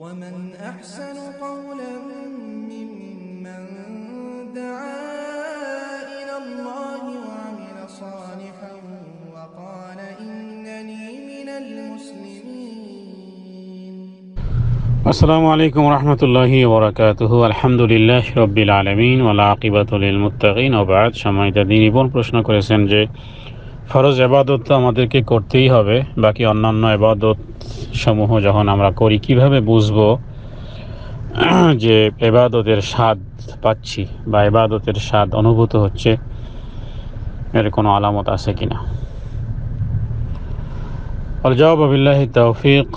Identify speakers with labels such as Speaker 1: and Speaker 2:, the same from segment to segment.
Speaker 1: ومن أحسن قولا ممن دعا إلى الله وعمل صالحا وقال إنني من المسلمين
Speaker 2: আসসালামু আলাইকুম রহমতুল্লাহি ওবরাকাতুহু আলহামদুলিল্লাহ রব্বিল আলমিন ওলা আকিবাতুল মুত্তাকিন ওবাদ সম্মানিত দিন ইবন প্রশ্ন করেছেন যে ফরজ এবাদত তো আমাদেরকে করতেই হবে। বাকি অন্যান্য এবাদত সমূহ যখন আমরা করি, কীভাবে বুঝব যে এবাদতের স্বাদ পাচ্ছি বা এবাদতের স্বাদ অনুভূত হচ্ছে? এর কোনো আলামত আছে কিনা? আল জবাব বিল্লাহি তৌফিক।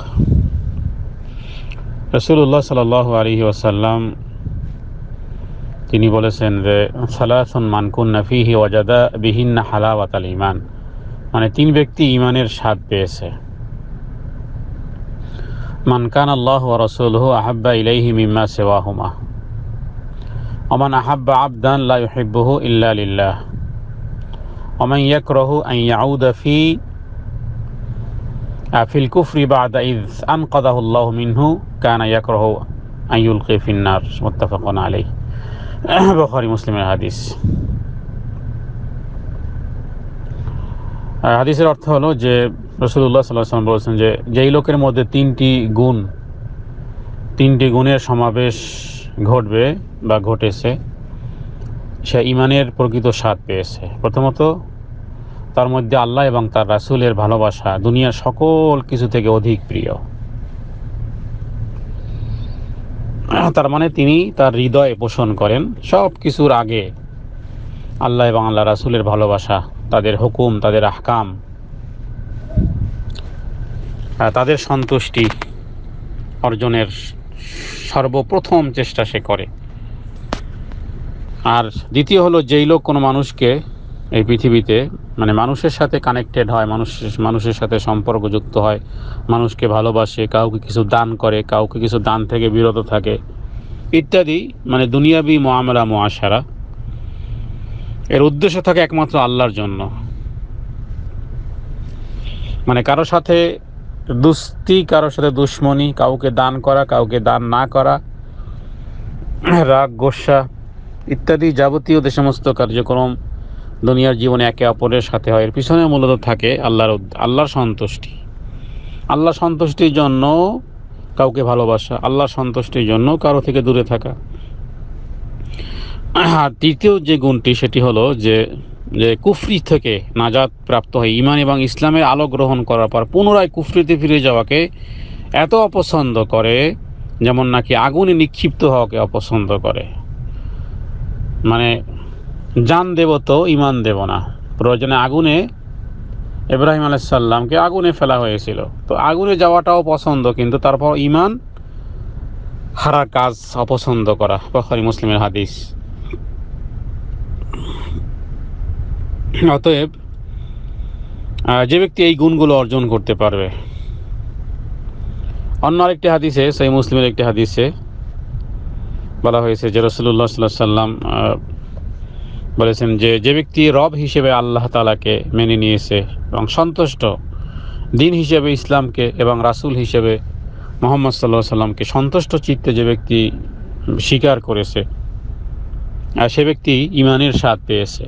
Speaker 2: রসুল্লাহ সাল আলী ওয়াসাল্লাম তিনি বলেছেন যে, সালাসুন মানকুন নফিহি ওয়াজাদা বিহিন্না হালাওয়াত আল ইমান মানে তিন ব্যক্তি ইমানের স্বাদ পেয়েছে। মানকান আল্লাহ ও রসুলহু আহাব্বা ইলাইহি মিম্মা সেওয়াহুমা। ওমান আহাব্বা আবদান লা ইউহিব্বুহু ইল্লা লিল্লাহ। ওমান ইয়াকরাহু আন ইয়াউদা ফি ফিল কুফরি বাদা ইদ আনকাদাহু আল্লাহু মিনহু, কানা ইয়াকরাহু আন ইউলকি ফিন নার। মুত্তাফাকুন আলাইহি। বুখারী, মুসলিমের হাদিস। হাদিসের অর্থ হলো যে রসুল্লাহ সাল্লাহ সাল্লাম বলেছেন যে যেই লোকের মধ্যে তিনটি গুণ, তিনটি গুণের সমাবেশ ঘটবে বা ঘটেছে, সে ইমানের প্রকৃত স্বাদ পেয়েছে। প্রথমত, তার মধ্যে আল্লাহ এবং তার রাসুলের ভালোবাসা দুনিয়ার সকল কিছু থেকে অধিক প্রিয়। তার মানে তিনি তার হৃদয়ে পোষণ করেন। সব কিছুর আগে আল্লাহ এবং আল্লাহ রাসুলের ভালোবাসা তাদের হুকুম তাদের আহকাম আহ, তাদের সন্তুষ্টি অর্জনের সর্বপ্রথম চেষ্টা সে করে। আর দ্বিতীয় হলো যেই লোক কোনো মানুষকে এই পৃথিবীতে মানে মানুষের সাথে কানেক্টেড হয় মানুষ মানুষের সাথে সম্পর্কযুক্ত হয় মানুষকে ভালোবাসে কাউকে কিছু দান করে কাউকে কিছু দান থেকে বিরত থাকে ইত্যাদি মানে দুনিয়াবি মোয়ামলা মোয়াশারা এর উদ্দেশ্য থাকে একমাত্র আল্লাহর জন্য। মানে কারও সাথে দুস্তি কারোর সাথে দুশ্মনী, কাউকে দান করা, কাউকে দান না করা, রাগ, গোসা ইত্যাদি যাবতীয় যে সমস্ত কার্যক্রম দুনিয়ার জীবনে একে অপরের সাথে হয়, এর পিছনে মূলত থাকে আল্লাহর আল্লাহর সন্তুষ্টি। আল্লাহ সন্তুষ্টির জন্য কাউকে ভালোবাসা আল্লাহ সন্তুষ্টির জন্য কারও থেকে দূরে থাকা। তৃতীয় যে গুণটি সেটি হলো যে যে কুফরি থেকে নাজাদ প্রাপ্ত হয় ইমান এবং ইসলামের আলো গ্রহণ করার পর পুনরায় কুফরিতে ফিরে যাওয়াকে এত অপছন্দ করে, যেমন নাকি আগুনে নিক্ষিপ্ত হওয়াকে অপছন্দ করে। মানে জান দেব তো ইমান দেব না। প্রয়োজনে আগুনে ইব্রাহিম আলাইসাল্লামকে আগুনে ফেলা হয়েছিল। তো আগুনে যাওয়াটাও পছন্দ, কিন্তু তারপর ইমান হারা কাজ অপছন্দ করা। বখারি, মুসলিমের হাদিস। অতএব যে ব্যক্তি এই গুণগুলো অর্জন করতে পারবে। অন্য আরেকটি হাদিসে, সেই মুসলিমের একটি হাদিসে বলা হয়েছে যে রসুল্লাহ সাল্লাহ সাল্লাম বলেছেন যে যে ব্যক্তি রব হিসেবে আল্লাহ তালাকে মেনে নিয়েছে এবং সন্তুষ্ট দিন হিসেবে ইসলামকে এবং রাসূল হিসেবে মোহাম্মদ সাল্লাহ সাল্লামকে সন্তুষ্ট চিত্তে যে ব্যক্তি স্বীকার করেছে, আর সে ব্যক্তি ইমানের স্বাদ পেয়েছে।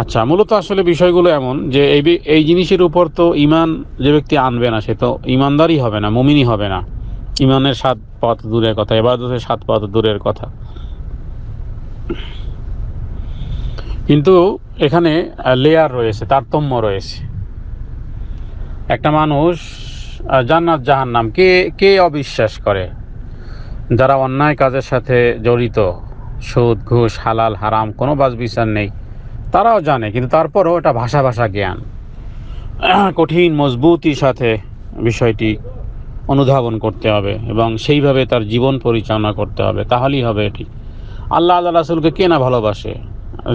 Speaker 2: আচ্ছা মূলত আসলে বিষয়গুলো এমন যে এই এই জিনিসের উপর তো ইমান যে ব্যক্তি আনবে না, সে তো ইমানদারই হবে না, মুমিনই হবে না। ইমানের স্বাদ পাওয়া তো দূরের কথা, এবাদতের স্বাদ পাওয়া তো দূরের কথা। কিন্তু এখানে লেয়ার রয়েছে, তারতম্য রয়েছে। একটা মানুষ জান্নাত জাহান্নাম, কে কে অবিশ্বাস করে? যারা অন্যায় কাজের সাথে জড়িত, সুদ, ঘুষ, হালাল, হারাম, কোনো বাজ বিচার নেই। তারাও জানে, কিন্তু তারপরও এটা ভাষা ভাষা জ্ঞান। কঠিন, মজবুতির সাথে বিষয়টি অনুধাবন করতে হবে এবং সেইভাবে তার জীবন পরিচালনা করতে হবে, তাহলেই হবে এটি। আল্লাহ আল্লাহ রাসুলকে কে না ভালোবাসে?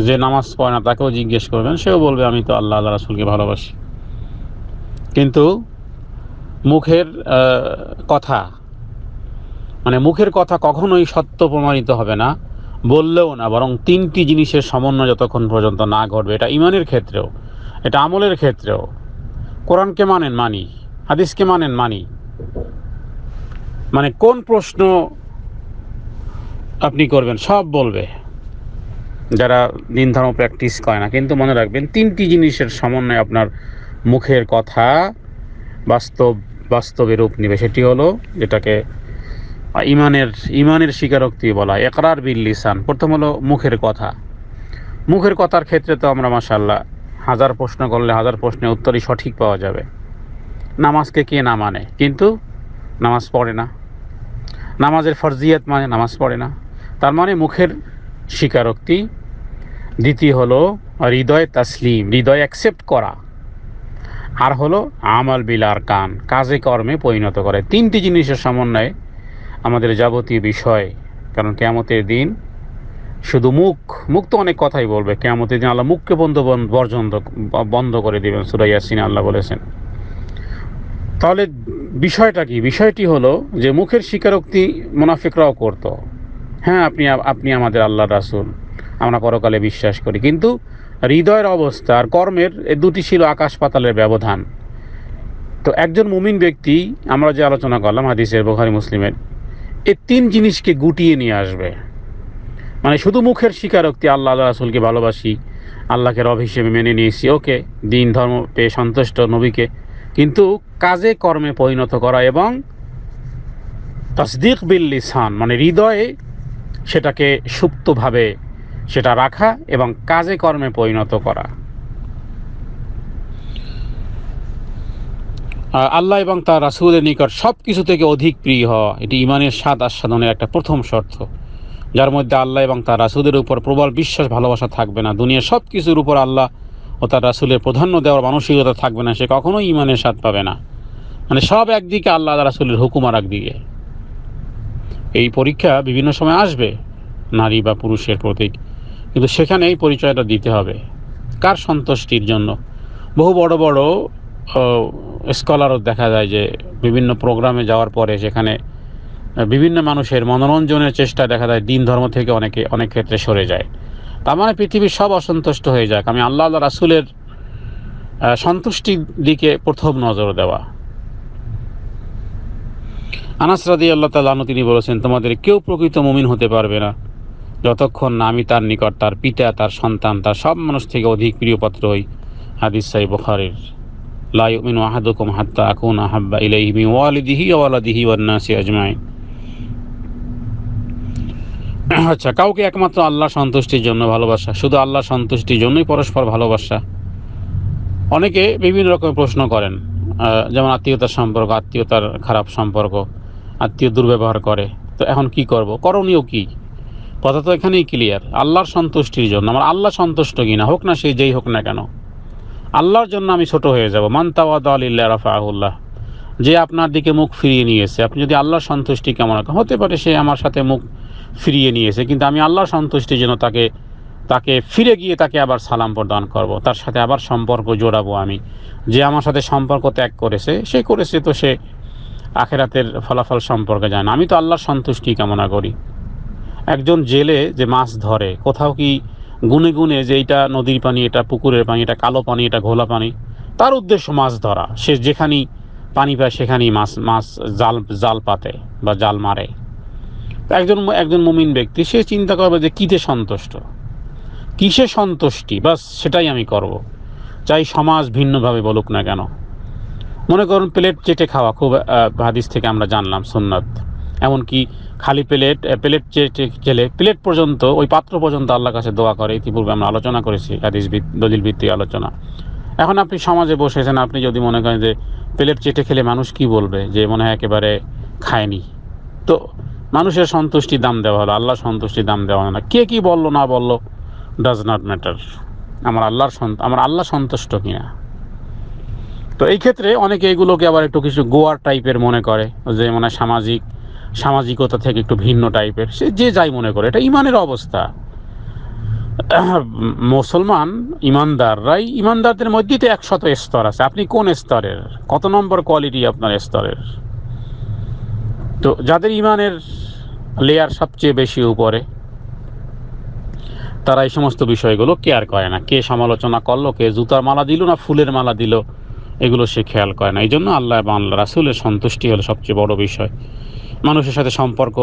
Speaker 2: যে নামাজ পড়ে না, তাকেও জিজ্ঞেস করবেন, সেও বলবে, আমি তো আল্লাহ আল্লাহ রাসুলকে ভালোবাসি। কিন্তু মুখের কথা মানে মুখের কথা কখনোই সত্য প্রমাণিত হবে না। বললেও না, বরং তিনটি জিনিসের সমন্বয় যতক্ষণ পর্যন্ত না ঘটবে, এটা ইমানের ক্ষেত্রেও, এটা আমলের ক্ষেত্রেও। কোরআনকে মানেন মানি, হাদিসকে মানেন মানি। মানে কোন প্রশ্ন আপনি করবেন, সব বলবে। যারা দিন ধর্ম প্র্যাকটিস করে না, কিন্তু মনে রাখবেন তিনটি জিনিসের সমন্বয়ে আপনার মুখের কথা বাস্তব, বাস্তবে রূপ নেবে। সেটি হলো, যেটাকে আহ, ইমানের ইমানের স্বীকারোক্তি বলা একরার বিল লিসান। প্রথম হলো মুখের কথা। মুখের কথার ক্ষেত্রে তো আমরা মাসাল্লাহ হাজার প্রশ্ন করলে হাজার প্রশ্নের উত্তরই সঠিক পাওয়া যাবে। নামাজকে কে না মানে? কিন্তু নামাজ পড়ে না। নামাজের ফরজিয়াত মানে নামাজ পড়ে না। তার মানে মুখের স্বীকারোক্তি। দ্বিতীয় হলো হৃদয় তাসলিম হৃদয় অ্যাকসেপ্ট করা। আর হলো আমাল বিল আর কান কাজে কর্মে পরিণত করে। তিনটি জিনিসের সমন্বয়ে আমাদের যাবতীয় বিষয়, কারণ কেয়ামতের দিন শুধু মুখ মুখ তো অনেক কথাই বলবে। কেয়ামতের দিন আল্লাহ মুখকে বন্ধ বন- বর্জন বন্ধ করে দিবেন সুরাইয়াসিন আল্লাহ বলেছেন। তাহলে বিষয়টা কি? বিষয়টি হলো যে মুখের স্বীকারোক্তি মুনাফিকরাও করতো। হ্যাঁ আপনি আপনি আমাদের আল্লাহ রাসূল, আমরা পরকালে বিশ্বাস করি, কিন্তু হৃদয়ের অবস্থা আর কর্মের এ দুটি ছিল আকাশ পাতালের ব্যবধান। তো একজন মুমিন ব্যক্তি, আমরা যে আলোচনা করলাম হাদিসের, বোখারি, মুসলিমের এই তিন জিনিসকে গুটিয়ে নিয়ে আসবে। মানে শুধু মুখের স্বীকারোক্তি, আল্লাহ আল্লাহ রাসুলকে ভালোবাসি, আল্লাহকে রব হিসেবে মেনে নিয়েছি, ওকে, দিন, ধর্ম পেয়ে সন্তুষ্ট, নবীকে। কিন্তু কাজে, কর্মে পরিণত করা এবং তসদিক বিল লিসান মানে হৃদয়ে সেটাকে সুপ্তভাবে সেটা রাখা এবং কাজে, কর্মে পরিণত করা। আল্লাহ এবং তার রাসুলের নিকট সব কিছু থেকে অধিক প্রিয় হওয়া, এটি ইমানের স্বাদ আস্বাদনের একটা প্রথম শর্ত। যার মধ্যে আল্লাহ এবং তার রাসুলের উপর প্রবল বিশ্বাস, ভালোবাসা থাকবে না। দুনিয়ার সব কিছুর উপর আল্লাহ ও তার রাসুলের প্রাধান্য দেওয়ার মানসিকতা থাকবে না, সে কখনোই ইমানের স্বাদ পাবে না। মানে সব একদিকে আল্লাহ রাসুলের হুকুম আর একদিকে। এই পরীক্ষা বিভিন্ন সময় আসবে, নারী বা পুরুষের প্রতীক। কিন্তু সেখানে এই পরিচয়টা দিতে হবে। কার সন্তুষ্টির জন্য? বহু বড় বড় স্কলারও দেখা যায় যে বিভিন্ন প্রোগ্রামে যাওয়ার পরে সেখানে বিভিন্ন মানুষের মনোরঞ্জনের চেষ্টা দেখা যায়, দিন ধর্ম থেকে অনেকে, অনেক ক্ষেত্রে সরে যায়। তার মানে পৃথিবীর সব অসন্তুষ্ট হয়ে যাক। আমি আল্লাহ আল্লাহ রাসুলের সন্তুষ্টির দিকে প্রথম নজর দেওয়া। আনাস রাদি আল্লাহ তালু তিনি বলেছেন, তোমাদের কেউ প্রকৃত মুমিন হতে পারবে না। যতক্ষণ না আমি তার নিকট তার পিতা, তার সন্তান, তার সব মানুষ থেকে অধিক প্রিয়পাত্র হই। হাদিস সাই বখারের। লা ইউমিনু আহাদুকুম হাত্তা আকুনা হাব্বা ইলাইহি ওয়ালিদিহি ওয়া ওয়ালাদিহি ওয়ান নাসি আজমাইন। আচ্ছা কাউকে একমাত্র আল্লাহ সন্তুষ্টির জন্য ভালোবাসা, শুধু আল্লাহ সন্তুষ্টির জন্যই পরস্পর ভালোবাসা? অনেকে বিভিন্ন রকম প্রশ্ন করেন যেমন আত্মীয়তার সম্পর্ক, আত্মীয়তার খারাপ সম্পর্ক, আত্মীয় দুর্ব্যবহার করে, তো এখন কি করব? করণীয় কি? কথা তো এখানেই ক্লিয়ার আল্লাহর সন্তুষ্টির জন্য, আমার আল্লাহ সন্তুষ্ট কিনা, হোক না সে যেই হোক না কেন। আল্লাহর জন্য আমি ছোট হয়ে যাব। মান্তাওয়াদ আলিল্লাহ রাফাহুল্লাহ। যে আপনার দিকে মুখ ফিরিয়ে নিয়েছে, আপনি যদি আল্লাহর সন্তুষ্টি কেমন রাখেন হতে পারে সে আমার সাথে মুখ ফিরিয়ে নিয়েছে, কিন্তু আমি আল্লাহর সন্তুষ্টির জন্য তাকে তাকে ফিরে গিয়ে তাকে আবার সালাম প্রদান করব, তার সাথে আবার সম্পর্ক জোড়াবো আমি। যে আমার সাথে সম্পর্ক ত্যাগ করেছে, সে করেছে তো সে আখেরাতের ফলাফল সম্পর্কে জানে আমি তো আল্লাহর সন্তুষ্টি কামনা করি। একজন জেলে যে মাছ ধরে, কোথাও কি গুনে গুনে যে এটা নদীর পানি, এটা পুকুরের পানি, এটা কালো পানি, এটা ঘোলা পানি, তার উদ্দেশ্য মাছ ধরা। সে যেখানেই পানি পায়, সেখানেই মাছ মাছ জাল জাল পাতে বা জাল মারে। একজন একজন মুমিন ব্যক্তি, সে চিন্তা করবে যে কীতে সন্তুষ্ট? কিসে সন্তুষ্টি? বাস সেটাই আমি করব। চাই সমাজ ভিন্নভাবে বলুক না কেন। মনে করুন, প্লেট চেটে খাওয়া, খুব হাদিস থেকে আমরা জানলাম, সুন্নাত। এমনকি খালি প্লেট প্লেট চেটে খেলে প্লেট পর্যন্ত, ওই পাত্র পর্যন্ত আল্লাহর কাছে দোয়া করে। ইতিপূর্বে আমরা আলোচনা করেছি, হাদিস দলিল ভিত্তিক আলোচনা। এখন আপনি সমাজে বসেছেন, আপনি যদি মনে করেন যে প্লেট চেটে খেলে মানুষ কি বলবে? যে মনে হয় একেবারে খায়নি। তো মানুষের সন্তুষ্টির দাম দেওয়া হলো আল্লাহ সন্তুষ্টির দাম দেওয়া হলো না। কে কি বলল, না বলল ডাজ নট ম্যাটার আমার আল্লাহর আমার আল্লাহ সন্তুষ্ট কিনা? তো এই ক্ষেত্রে অনেকে এগুলোকে আবার একটু কিছু গোয়ার টাইপের মনে করে, যে মানে সামাজিক সামাজিকতা থেকে একটু ভিন্ন টাইপের সে যে যাই মনে করে, এটা ইমানের অবস্থা। মুসলমান ইমানদাররাই ইমানদারদের মধ্যেই তো একশত স্তর আছে। আপনি কোন স্তরের? কত নম্বর কোয়ালিটি আপনার স্তরের? তো যাদের ইমানের লেয়ার সবচেয়ে বেশি উপরে, তারা এই সমস্ত বিষয়গুলো কেয়ার করে না। কে সমালোচনা করল, কে জুতার মালা দিল না ফুলের মালা দিল, এগুলো সে খেয়াল করে না। এই জন্য আল্লাহ এবং আল্লাহ রাসুলের সন্তুষ্টি হলো সবচেয়ে বড় বিষয়। মানুষের সাথে সম্পর্ক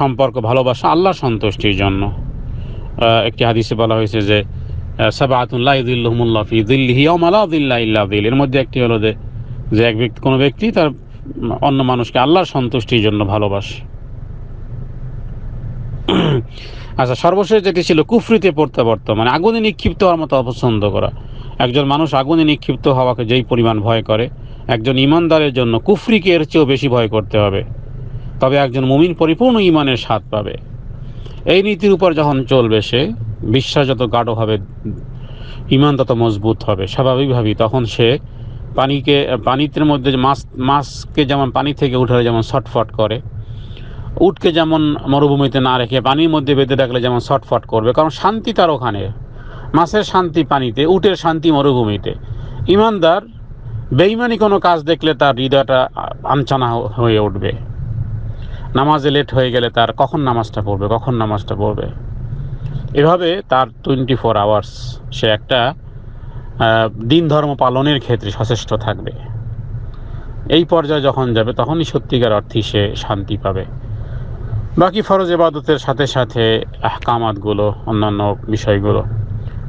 Speaker 2: সম্পর্ক, ভালোবাসা, আল্লাহর সন্তুষ্টির জন্য। একটি হাদিসে বলা হয়েছে যে অমালা এর মধ্যে একটি হলো যে যে এক ব্যক্তি, কোনো ব্যক্তি তার অন্য মানুষকে আল্লাহর সন্তুষ্টির জন্য ভালোবাসে। আচ্ছা সর্বশেষ যেটি ছিল কুফরিতে পড়তে প্রত্যাবর্ত মানে আগুনে নিক্ষিপ্ত হওয়ার মতো অপছন্দ করা। একজন মানুষ আগুনে নিক্ষিপ্ত হওয়াকে যেই পরিমাণ ভয় করে একজন ইমানদারের জন্য কুফরিকে এর চেয়েও বেশি ভয় করতে হবে। তবে একজন মুমিন পরিপূর্ণ ইমানের স্বাদ পাবে। এই নীতির উপর যখন চলবে সে, বিশ্বাস যত গাঢ় হবে, ইমান তত মজবুত হবে। স্বাভাবিকভাবেই তখন সে পানিকে, পানিতে মধ্যে মাছ, মাছকে যেমন পানি থেকে উঠালে যেমন ছটফট করে, উটকে যেমন মরুভূমিতে না রেখে পানির মধ্যে বেঁধে রাখলে যেমন ছটফট করবে, কারণ শান্তি তার ওখানে। মাছের শান্তি পানিতে, উটের শান্তি মরুভূমিতে। ইমানদার বেইমানি কোনো কাজ দেখলে তার হৃদয়টা আনচানা হয়ে উঠবে। নামাজে লেট হয়ে গেলে তার কখন নামাজটা পড়বে, কখন নামাজটা পড়বে? এভাবে তার টোয়েন্টি ফোর আওয়ার্স সে একটা দিন ধর্ম পালনের ক্ষেত্রে সচেষ্ট থাকবে। এই পর্যায়ে যখন যাবে, তখনই সত্যিকার অর্থে সে শান্তি পাবে। বাকি ফরজ এবাদতের সাথে সাথে আহকামাতগুলো, অন্যান্য বিষয়গুলো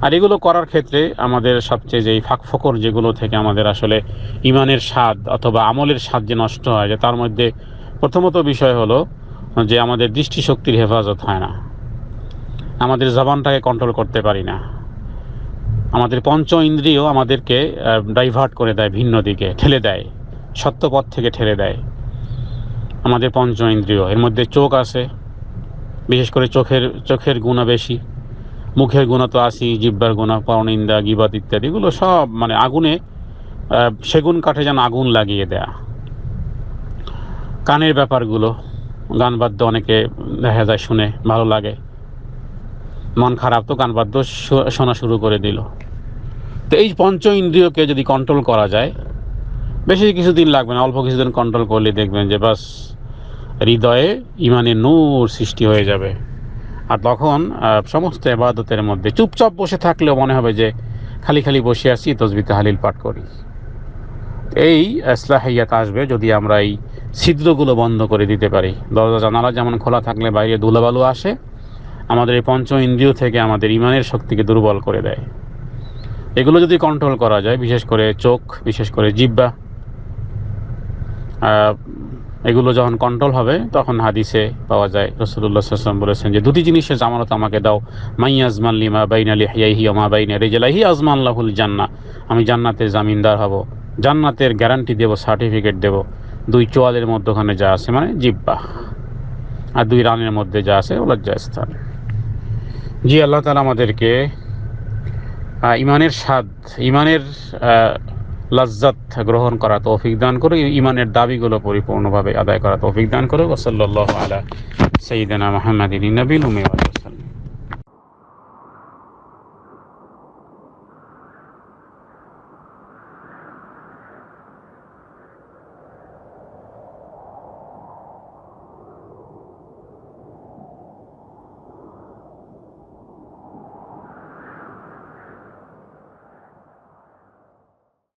Speaker 2: আর এগুলো করার ক্ষেত্রে আমাদের সবচেয়ে যেই ফাঁক ফকর যেগুলো থেকে আমাদের আসলে ইমানের স্বাদ অথবা আমলের স্বাদ যে নষ্ট হয়, যে তার মধ্যে প্রথমত বিষয় হলো যে আমাদের দৃষ্টিশক্তির হেফাজত হয় না। আমাদের জবানটাকে কন্ট্রোল করতে পারি না। আমাদের পঞ্চ ইন্দ্রিয় আমাদেরকে ডাইভার্ট করে দেয় ভিন্ন দিকে, ঠেলে দেয়, সত্য পথ থেকে ঠেলে দেয়। আমাদের পঞ্চ ইন্দ্রিয়, এর মধ্যে চোখ আছে, বিশেষ করে চোখের চোখের গুণা বেশি। মুখের গুণা তো আসি, জিব্বার গুণা, পরনিন্দা গিবাদ ইত্যাদি, এগুলো সব মানে আগুনে সেগুন কাঠে যেন আগুন লাগিয়ে দেয়া। কানের ব্যাপারগুলো, গান বাদ্য অনেকে দেখা যায় শুনে, ভালো লাগে। মন খারাপ তো গান বাদ্য শোনা শুরু করে দিল। তো এই পঞ্চ ইন্দ্রিয়কে যদি কন্ট্রোল করা যায়, বেশি কিছুদিন লাগবে না, অল্প কিছুদিন কন্ট্রোল করলে দেখবেন যে বাস হৃদয়ে ইমানে নূর সৃষ্টি হয়ে যাবে। আর তখন সমস্ত এবাদতের মধ্যে চুপচাপ বসে থাকলেও মনে হবে যে খালি খালি বসে আছি তসবি তাহালিল পাঠ করি। এই ইসলাহিয়াত আসবে যদি আমরা এই ছিদ্রগুলো বন্ধ করে দিতে পারি। দরজা জানালা যেমন খোলা থাকলে বাইরে ধুলাবালু আসে, আমাদের এই পঞ্চ ইন্দ্রিয় থেকে আমাদের ইমানের শক্তিকে দুর্বল করে দেয়। এগুলো যদি কন্ট্রোল করা যায়, বিশেষ করে চোখ, বিশেষ করে জিব্বা এগুলো যখন কন্ট্রোল হবে, তখন হাদিসে পাওয়া যায়। রসুল্লাহ সাল্লাম বলেছেন যে, দুটি জিনিসের জামানত আমাকে দাও। মাই আজমান লিমা বাইন বাইনা লিহিয়াহি মা বাইনা রেজেলাহি আজমান লাহুল জান্না আমি জান্নাতের জামিনদার হব। জান্নাতের গ্যারান্টি দেব সার্টিফিকেট দেব। দুই চোয়ালের মধ্যখানে যা আছে মানে জিব্বা। আর দুই রানের মধ্যে যা আছে লজ্জাস্থান জি, আল্লাহ তালা আমাদেরকে ইমানের স্বাদ ইমানের লজ্জাত গ্রহণ করা তৌফিক দান করে ইমানের দাবিগুলো পরিপূর্ণভাবে আদায় করা তৌফিক দান করে। ওসল্লাহ আলা সঈদানা মোহাম্মদ নবীল উমি